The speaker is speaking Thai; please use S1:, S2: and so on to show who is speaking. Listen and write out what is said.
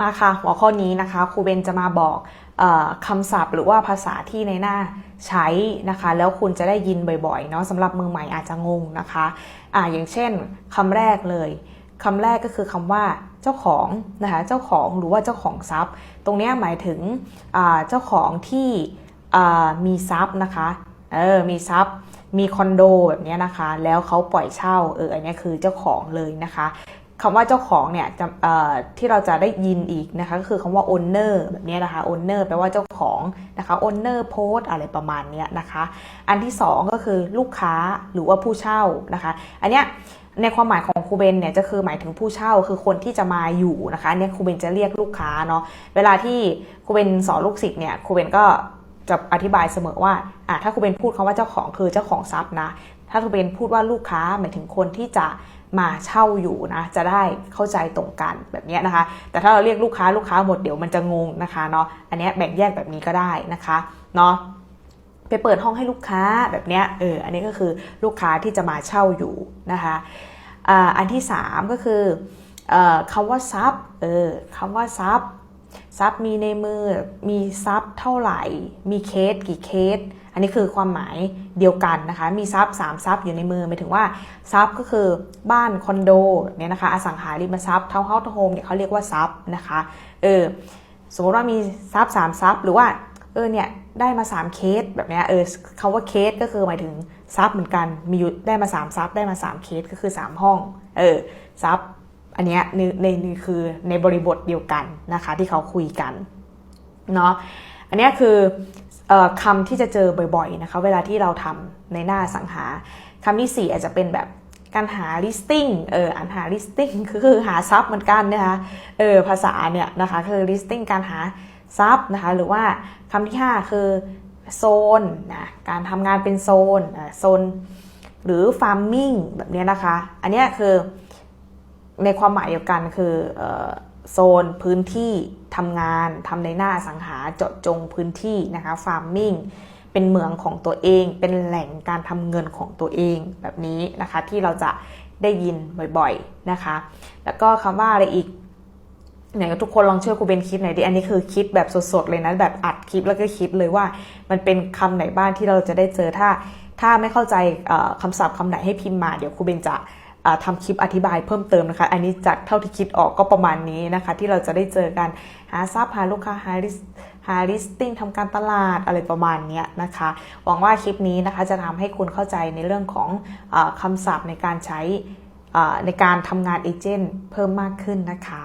S1: มาค่ะหัวข้อนี้นะคะครูเบนจะมาบอกออคำศัพท์ หรือว่าภาษาที่ในหน้าใช้นะคะ แล้วคุณจะได้ยินบ่อยๆเนาะสำหรับมือใหม่อาจจะงงนะคะอ่าอย่างเช่นคำแรกเลยคำแรกก็คือคำว่าเจ้าของนะคะเจ้าของหรือว่าเจ้าของทรัพย์ ตรงนี้หมายถึงเจ้าของที่มีทรัพย์นะคะเออมีทรัพย์มีคอนโดแบบนี้นะคะ แล้วเขาปล่อยเช่าเอออันนี้คือเจ้าของเลยนะคะ คำว่าเจ้าของเนี่ยจะที่เราจะได้ยินอีกนะคะก็คือคำว่า owner แบบนี้นะคะ owner แปลว่าเจ้าของนะคะ owner post อะไรประมาณนี้นะคะ อันที่สองก็คือลูกค้าหรือว่าผู้เช่านะคะ อันเนี้ยในความหมายของครูเบนเนี่ยจะคือหมายถึงผู้เช่าคือคนที่จะมาอยู่นะคะอันเนี้ยครูเบนจะเรียกลูกค้าเนาะเวลาที่ครูเบนสอนลูกศิษย์เนี่ยครูเบนก็จะอธิบายเสมอว่าอะถ้าครูเบนพูดคำว่าเจ้าของคือเจ้าของทรัพย์นะถ้าครูเบนพูดว่าลูกค้าหมายถึงคนที่จะ มาเช่าอยู่นะจะได้เข้าใจตรงกันแบบนี้นะคะ แต่ถ้าเราเรียกลูกค้าลูกค้าหมดเดี๋ยวมันจะงงนะคะเนาะอันนี้แบ่งแยกแบบนี้ก็ได้นะคะเนาะไปเปิดห้องให้ลูกค้าแบบนี้เอออันนี้ก็คือลูกค้าที่จะมาเช่าอยู่นะคะอ,อันที่สามก็คือเอ่อคำว่าซับเออคำว่าซับ ทรัพย์มีในมือ มีทรัพย์เท่าไหร่ มีเคสกี่เคส อันนี้คือความหมายเดียวกันนะคะ มีทรัพย์3ทรัพย์อยู่ในมือหมายถึงว่าทรัพย์ก็คือบ้านคอนโดแบบนี้นะคะ อสังหาริมทรัพย์เท่าเฮาส์โฮมเนี่ยเขาเรียกว่าทรัพย์นะคะ เออ สมมติว่ามีทรัพย์3ทรัพย์หรือว่า เออ เนี่ย ได้มา 3 เคสแบบนี้เออคำว่าเคสก็คือหมายถึงทรัพย์เหมือนกัน มีอยู่ได้มา3ทรัพย์ได้มา3เคสก็คือ 3 ห้อง เออ ทรัพย์ อันเนี้ยในนี่คือในบริบทเดียวกันนะคะที่เขาคุยกันเนาะอันเนี้ยคืออคำที่จะเจอบ่อยๆนะคะเวลาที่เราทำในหน้าสังหาคำที่สี่อาจจะเป็นแบบการหา listing เอออันหา listing คือหาทรัพย์เหมือนกันนะคะเออภาษาเนี่ยนะคะคือ listing การหาทรัพย์นะคะหรือว่าคำที่ 5 คือโซนนะการทำงานเป็นโซนโซน หรือ farming แบบเนี้ยนะคะ อันเนี้ยคือ ในความหมายเดียวกันคืออโซนพื้นที่ทำงานทำในหน้าสังหาเจาะจงพื้นที่นะคะฟาร์มมิ่งเป็นเมืองของตัวเอง เป็นแหล่งการทำเงินของตัวเองแบบนี้นะคะ ที่เราจะได้ยินบ่อยๆนะคะ แล้วก็คำว่าอะไรอีกไหนทุกคนลองช่วยครูเบนคิดหน่อยดิ อันนี้คือคิดแบบสดๆเลยนะ แบบอัดคลิปแล้วก็คิดเลยว่า มันเป็นคำไหนบ้างที่เราจะได้เจอถ้า ถ้าไม่เข้าใจเอ่อคำศัพท์คำไหนให้พิมพ์มา เดี๋ยวครูเบนจะ ทำคลิปอธิบายเพิ่มเติมนะคะ อันนี้จากเท่าที่คิดออกก็ประมาณนี้นะคะ ที่เราจะได้เจอกันหาทรัพย์หาลูกค้าหาลิสหา listing ทำการตลาดอะไรประมาณนี้นะคะ หวังว่าคลิปนี้นะคะจะทำให้คุณเข้าใจในเรื่องของอคำศัพท์ในการใช้ในการทำงานเอเจนต์เพิ่มมากขึ้นนะคะ